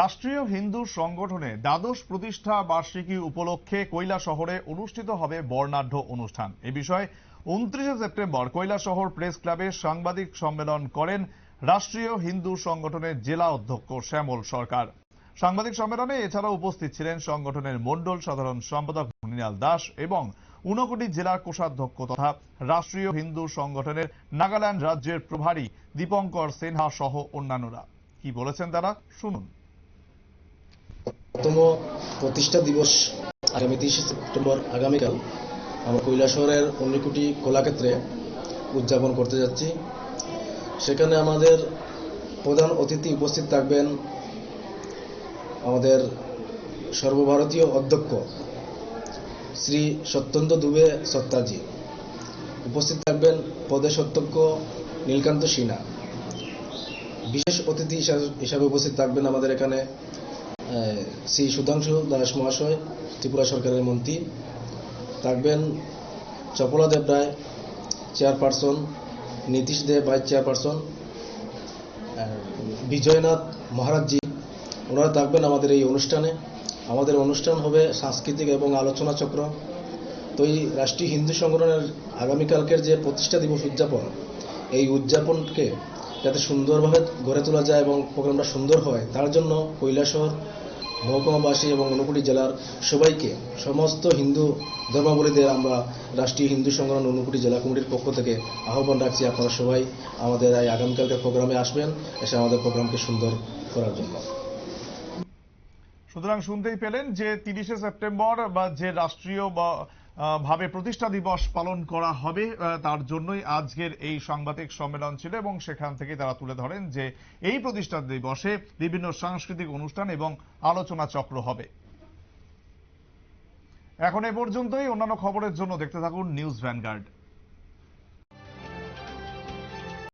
রাষ্ট্রীয় হিন্দু সংগঠনে দ্বাদশ প্রতিষ্ঠা বার্ষিকী উপলক্ষে কৈলা শহরে অনুষ্ঠিত হবে বর্ণাঢ্য অনুষ্ঠান। এ বিষয়ে উনত্রিশে সেপ্টেম্বর কৈলা শহর প্রেস ক্লাবে সাংবাদিক সম্মেলন করেন রাষ্ট্রীয় হিন্দু সংগঠনের জেলা অধ্যক্ষ শ্যামল সরকার। সাংবাদিক সম্মেলনে এছাড়া উপস্থিত ছিলেন সংগঠনের মণ্ডল সাধারণ সম্পাদক মৃণাল দাস এবং ঊনকোটি জেলার কোষাধ্যক্ষ তথা রাষ্ট্রীয় হিন্দু সংগঠনের নাগাল্যান্ড রাজ্যের প্রভারী দীপঙ্কর সিনহা সহ অন্যান্যরা। কি বলেছেন তারা? শুনুন। প্রথম প্রতিষ্ঠা দিবস আগামী তিরিশে সেপ্টেম্বর আগামীকাল আমরা কৈলাসহরের অন্যকুটি কলাক্ষেত্রে উদযাপন করতে যাচ্ছি। সেখানে আমাদের প্রধান অতিথি উপস্থিত থাকবেন আমাদের সর্বভারতীয় অধ্যক্ষ শ্রী সত্যেন্দ্র দুবে সত্তাজি। উপস্থিত থাকবেন প্রদেশ অধ্যক্ষ নীলকান্ত সিনহা। বিশেষ অতিথি হিসাবে উপস্থিত থাকবেন আমাদের এখানে শ্রী সুধাংশু দাস মহাশয়, ত্রিপুরা সরকারের মন্ত্রী। থাকবেন Chapala Deb Roy, chairperson. Nitish Deb vice chairperson. Bijaynath Maharajji, ওনারা থাকবেন আমাদের এই অনুষ্ঠানে। আমাদের অনুষ্ঠান হবে সাংস্কৃতিক এবং আলোচনা চক্র। তো এই রাষ্ট্রীয় হিন্দু সংগঠনের আগামীকালকের যে প্রতিষ্ঠা দিবস উদযাপন, এই উদযাপনকে যাতে সুন্দরভাবে গড়ে তোলা যায় এবং প্রোগ্রামটা সুন্দর হয়, তার জন্য কৈলাসহর মহকুমাবাসী এবং অনুকুটি জেলার সবাইকে সমস্ত হিন্দু ধর্মাবলীদের আমরা রাষ্ট্রীয় হিন্দু সংগ্রাম অনুকুটি জেলা কমিটির পক্ষ থেকে আহ্বান রাখছি, আপনারা সবাই আমাদের এই আগামীকালকে প্রোগ্রামে আসবেন, এসে আমাদের প্রোগ্রামকে সুন্দর করার জন্য। সুতরাং শুনতেই পেলেন যে তিরিশে সেপ্টেম্বর বা যে রাষ্ট্রীয় বা ভাবে প্রতিষ্ঠা দিবস পালন করা হবে তার জন্যই আজকের এই সাংবাদিক সম্মেলন ছিল এবং সেখান থেকে তারা তুলে ধরেন যে এই প্রতিষ্ঠা দিবসে বিভিন্ন সাংস্কৃতিক অনুষ্ঠান এবং আলোচনা চক্র হবে। এখন এ পর্যন্তই। অন্যান্য খবরের জন্য দেখতে থাকুন নিউজ ভ্যানগার্ড।